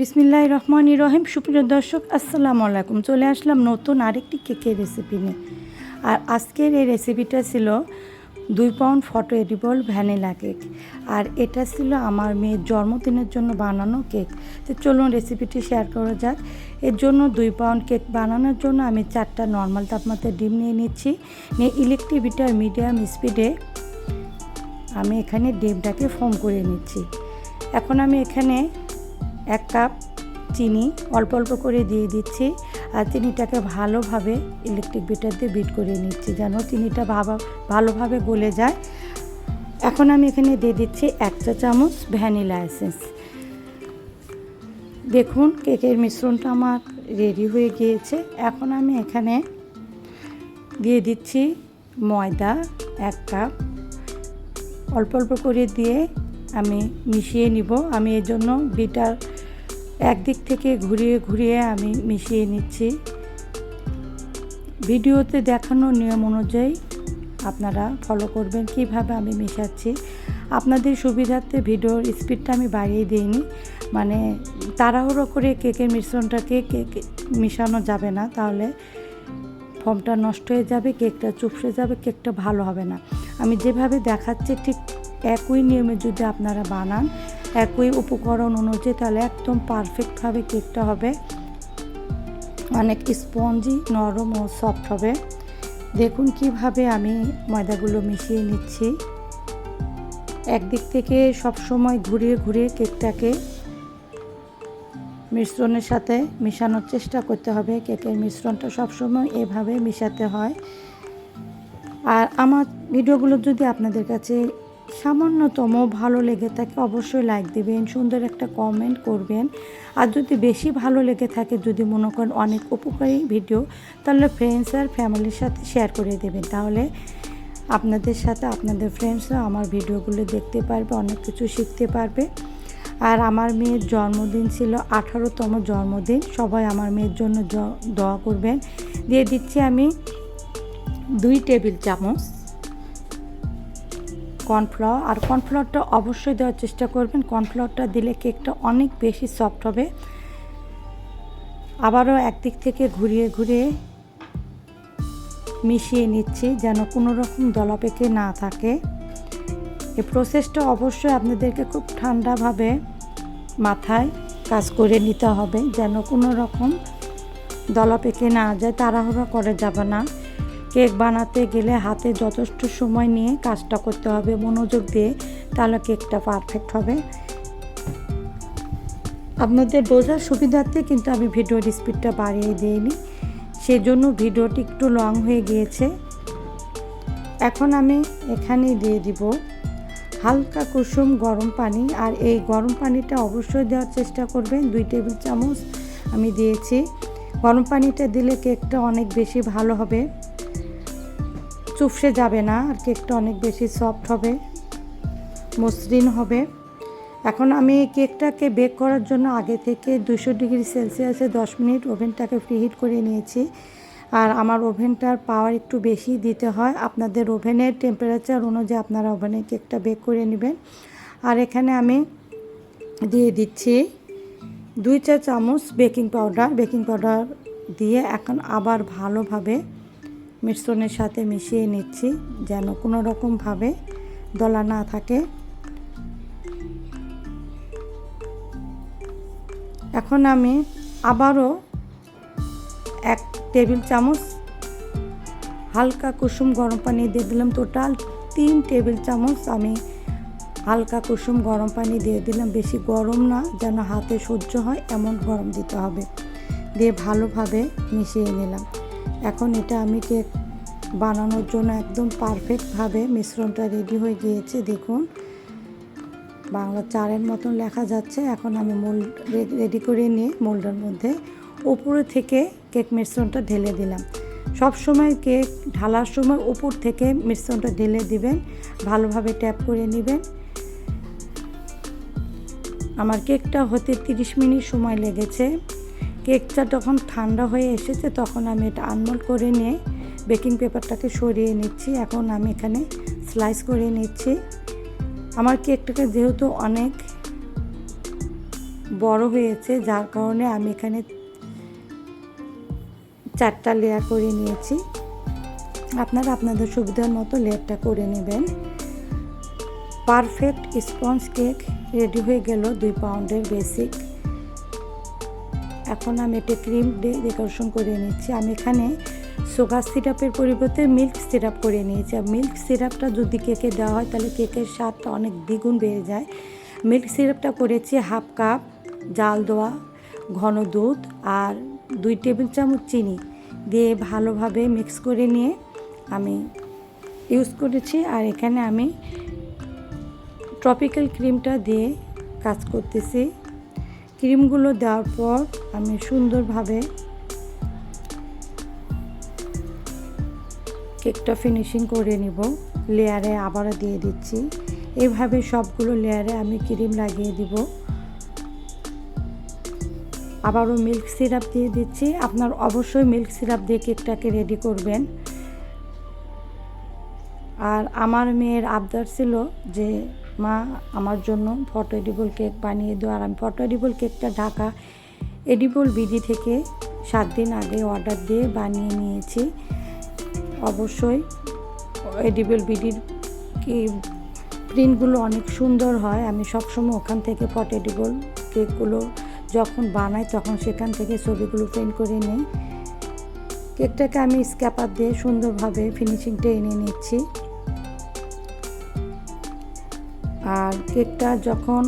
বিসমিল্লাহ রহমান রহিম। সুপ্রিয় দর্শক, আসসালামু আলাইকুম। চলে আসলাম নতুন আরেকটি কেকের রেসিপি নিয়ে। আর আজকের এই রেসিপিটা ছিল দুই pound photo edible vanilla cake আর এটা ছিল আমার মেয়ের জন্মদিনের জন্য বানানো কেক তো চলুন রেসিপিটি শেয়ার করা যাক। এর জন্য দুই পাউন্ড কেক বানানোর জন্য আমি চারটা নর্মাল তাপমাত্রায় ডিম নিয়ে নিচ্ছি। নিয়ে ইলেকট্রিক বিটার মিডিয়াম স্পিডে আমি এখানে ডিমটাকে ফোম করে নিচ্ছি। এখন আমি এখানে এক কাপ চিনি অল্প অল্প করে দিয়ে দিচ্ছি আর চিনিটাকে ভালোভাবে ইলেকট্রিক বিটার দিয়ে বিট করে নিচ্ছি যেন চিনিটা ভাবা, ভালোভাবে গলে যায়। এখন আমি এখানে দিয়ে দিচ্ছি এক চা চামচ ভ্যানিলা এসেন্স। দেখুন কেকের মিশ্রণটা আমার রেডি হয়ে গিয়েছে। এখন আমি এখানে দিয়ে দিচ্ছি ময়দা এক কাপ। অল্প অল্প করে দিয়ে আমি মিশিয়ে নিব। আমি এর জন্য বিটার একদিক থেকে ঘুরিয়ে ঘুরিয়ে আমি মিশিয়ে নিচ্ছি। ভিডিওতে দেখানো নিয়ম অনুযায়ী আপনারা ফলো করবেন কীভাবে আমি মেশাচ্ছি। আপনাদের সুবিধার্থে ভিডিওর স্পিডটা আমি বাড়িয়ে দিইনি। মানে তাড়াহুড়ো করে কেকের মিশ্রণটাকে কেক মিশানো যাবে না। তাহলে ফর্মটা নষ্ট হয়ে যাবে, কেকটা চুপসে যাবে, কেকটা ভালো হবে না। আমি যেভাবে দেখাচ্ছি ঠিক একই নিয়মে যদি আপনারা বানান একই উপকরণ অনুযায়ী তাহলে একদম পারফেক্টভাবে কেকটা হবে। অনেক স্পঞ্জি, নরম ও সফট হবে। দেখুন কীভাবে আমি ময়দাগুলো মিশিয়ে নিচ্ছি। একদিক থেকে সব সময় ঘুরিয়ে ঘুরিয়ে কেকটাকে মিশ্রণের সাথে মেশানোর চেষ্টা করতে হবে। কেকের মিশ্রণটা সবসময় এভাবে মিশাতে হয়। আর আমার ভিডিওগুলো যদি আপনাদের কাছে সামান্যতম ভালো লেগে থাকে, অবশ্যই লাইক দেবেন, সুন্দর একটা কমেন্ট করবেন। আর যদি বেশি ভালো লেগে থাকে, যদি মনে করেন অনেক উপকারী ভিডিও তাহলে ফ্রেন্ডস আর ফ্যামিলির সাথে শেয়ার করে দেবেন। তাহলে আপনাদের সাথে আপনাদের ফ্রেন্ডসরা আমার ভিডিওগুলো দেখতে পারবে, অনেক কিছু শিখতে পারবে। আর আমার মেয়ের জন্মদিন ছিল, আঠারোতম জন্মদিন, সবাই আমার মেয়ের জন্য দোয়া করবেন। দিয়ে দিচ্ছি আমি দুই টেবিল চামচ কর্নফ্লাওয়ার। আর কর্নফ্লাওয়ারটা অবশ্যই দেওয়ার চেষ্টা করবেন। কর্নফ্লাওয়ারটা দিলে কেকটা অনেক বেশি সফট হবে। আবারও একদিক থেকে ঘুরিয়ে ঘুরিয়ে মিশিয়ে নিচ্ছি যেন কোনো রকম দলাপেকে না থাকে। এই প্রসেসটা অবশ্যই আপনাদেরকে খুব ঠান্ডাভাবে মাথায় কাজ করে নিতে হবে যেন কোনো রকম দলা পেকে না যায়, তাড়াহুড়া করে যাবে না। কেক বানাতে গেলে হাতে যথেষ্ট সময় নিয়ে কাজটা করতে হবে, মনোযোগ দিয়ে তাহলে কেকটা পারফেক্ট হবে। আপনাদের বোঝার সুবিধার্থে কিন্তু আমি ভিডিওর স্পিডটা বাড়িয়ে দিইনি, সেজন্য ভিডিওটি একটু লং হয়ে গিয়েছে। এখন আমি এখানে দিয়ে দিব। হালকা কুসুম গরম পানি, আর এই গরম পানিটা অবশ্যই দেওয়ার চেষ্টা করবেন, দুই টেবিল চামচ আমি দিয়েছি। গরম পানিটা দিলে কেকটা অনেক বেশি ভালো হবে। চুপসে যাবে না, আর কেকটা অনেক বেশি সফট হবে, মসৃণ হবে। এখন আমি কেকটাকে বেক করার জন্য আগে থেকে দুশো ডিগ্রি সেলসিয়াসে দশ মিনিট ওভেনটাকে ফ্রিহিট করে নিয়েছি। আর আমার ওভেনটার পাওয়ার একটু বেশি দিতে হয়। আপনাদের ওভেনের টেম্পারেচার অনুযায়ী আপনারা ওভেনে কেকটা বেক করে নেবেন। আর এখানে আমি দিয়ে দিচ্ছি দুই চা চামচ বেকিং পাউডার বেকিং পাউডার দিয়ে এখন আবার ভালোভাবে মিশ্রণের সাথে মিশিয়ে নিচ্ছি, যেন কোনো রকমভাবে দলা না থাকে। এখন আমি আবারও এক টেবিল চামচ হালকা কুসুম গরম পানি দিয়ে দিলাম। টোটাল তিন টেবিল চামচ আমি হালকা কুসুম গরম পানি দিয়ে দিলাম। বেশি গরম না, যেন হাতে সহ্য হয়, এমন গরম দিতে হবে। দিয়ে ভালোভাবে মিশিয়ে নিলাম। এখন এটা আমি কেক বানানোর জন্য একদম পারফেক্টভাবে মিশ্রণটা রেডি হয়ে গিয়েছে, দেখুন। বাংলা চারের মতন লেখা যাচ্ছে, এখন আমি মোল্ড রেডি করে নিয়ে মোল্ডের মধ্যে উপরে থেকে কেক মিশ্রণটা ঢেলে দিলাম। সব সময় কেক ঢালার সময় উপর থেকে মিশ্রণটা ঢেলে দিবেন, ভালোভাবে ট্যাপ করে নেবেন। আমার কেকটা হতে 30 মিনিট সময় লেগেছে। কেকটা যখন ঠান্ডা হয়ে এসেছে তখন আমি এটা আনমোল করে নিয়ে বেকিং পেপারটাকে সরিয়ে নিচ্ছি। এখন আমি এখানে স্লাইস করে নিচ্ছি। আমার কেকটাকে যেহেতু অনেক বড় হয়েছে, যার কারণে আমি এখানে চারটা লেয়ার করে নিয়েছি। আপনারা আপনাদের সুবিধার মতো লেয়ারটা করে নেবেন। পারফেক্ট স্পঞ্জ কেক রেডি হয়ে গেল দুই পাউন্ডের বেসিক। এখন আমি এটা ক্রিম ডেকোরেশন করে নিচ্ছি। আমি এখানে সুগার সিরাপের পরিবর্তে মিল্ক সিরাপ করে নিয়েছি। আর মিল্ক সিরাপটা যদি কেকে দেওয়া হয়, তাহলে কেকের স্বাদটা অনেক দ্বিগুণ বেড়ে যায়। মিল্ক সিরাপটা করেছি হাফ কাপ জাল দেওয়া, ঘন দুধ আর দুই টেবিল চামচ চিনি দিয়ে ভালোভাবে মিক্স করে নিয়ে আমি ইউজ করেছি। আর এখানে আমি ট্রপিক্যাল ক্রিমটা দিয়ে কাজ করতেছি। ক্রিমগুলো দেওয়ার পর আমি সুন্দরভাবে কেকটা ফিনিশিং করে নিব। লেয়ারে আবারও দিয়ে দিচ্ছি। এভাবে সবগুলো লেয়ারে আমি ক্রিম লাগিয়ে দিব। আবারও মিল্ক সিরাপ দিয়ে দিচ্ছি। আপনার অবশ্যই মিল্ক সিরাপ দিয়ে কেকটাকে রেডি করবেন। আর আমার মেয়ের আবদার ছিল যে মা, আমার জন্য ফটো এডিবল কেক বানিয়ে দেওয়া আর আমি ফটো এডিবল কেকটা ঢাকা এডিবল বিডি থেকে সাত দিন আগে অর্ডার দিয়ে বানিয়ে নিয়েছি। অবশ্যই এডিবল বিডির কি প্রিন্টগুলো অনেক সুন্দর হয়। আমি সবসময় ওখান থেকে ফটো এডিবল কেকগুলো যখন বানাই তখন সেখান থেকে ছবিগুলো প্রিন্ট করে নিই। কেকটাকে আমি স্ক্যাপার দিয়ে সুন্দরভাবে ফিনিশিংটা এনে নিচ্ছি। আর কেকটা যখন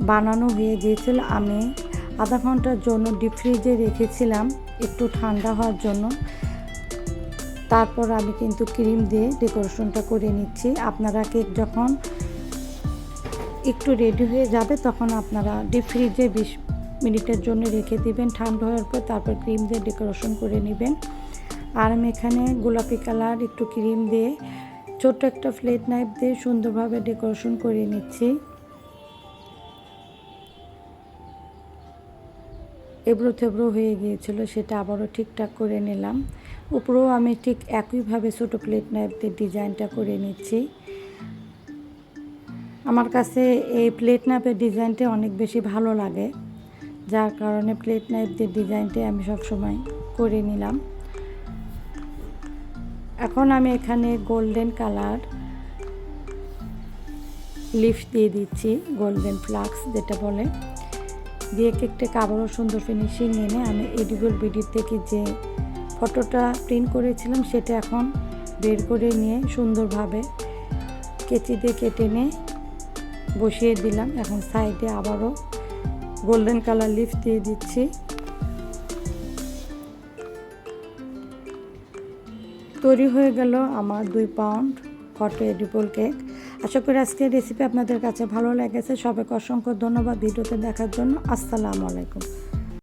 বানানো হয়ে গিয়েছিল, আমি আধা ঘণ্টার জন্য ডিপ ফ্রিজে রেখেছিলাম, একটু ঠান্ডা হওয়ার জন্য। তারপর আমি কিন্তু ক্রিম দিয়ে ডেকোরেশনটা করে নিচ্ছি। আপনারা কেক যখন একটু রেডি হয়ে যাবে, তখন আপনারা ডিপ ফ্রিজে বিশ মিনিটের জন্য রেখে দিবেন। ঠান্ডা হওয়ার পর তারপর ক্রিম দিয়ে ডেকোরেশন করে নেবেন। আর আমি এখানে গোলাপি কালার একটু ক্রিম দিয়ে ছোট্ট একটা ফ্লেট নাইফ দিয়ে সুন্দরভাবে ডেকোরেশন করে নিচ্ছি। এবড়ো থেবড়ো হয়ে গিয়েছিল, সেটা আবারও ঠিকঠাক করে নিলাম। উপরেও আমি ঠিক একইভাবে ছোটো প্লেট নাইফ দিয়ে ডিজাইনটা করে নিচ্ছি। আমার কাছে এই প্লেট নাইফের ডিজাইনটা অনেক বেশি ভালো লাগে, যার কারণে প্লেট নাইফ দিয়ে ডিজাইনটাই আমি সবসময় করে নিলাম। এখন আমি এখানে গোল্ডেন কালার লিফ দিয়ে দিচ্ছি গোল্ডেন ফ্লাক্স যেটা বলে। দিয়ে কেকটাকে আবারও সুন্দর ফিনিশিং এনে আমি এডিবল বিডির থেকে যে ফটোটা প্রিন্ট করেছিলাম সেটা এখন বের করে নিয়ে সুন্দরভাবে কেচি দিয়ে কেটে নিয়ে বসিয়ে দিলাম। এখন সাইডে আবারও গোল্ডেন কালার লিফ দিয়ে দিচ্ছি। তৈরি হয়ে গেল আমার দুই পাউন্ড হট ডিপোল কেক আশা করি আজকের রেসিপি আপনাদের কাছে ভালো লেগেছে। সবাইকে অসংখ্য ধন্যবাদ ভিডিওতে দেখার জন্য। আসসালামু আলাইকুম।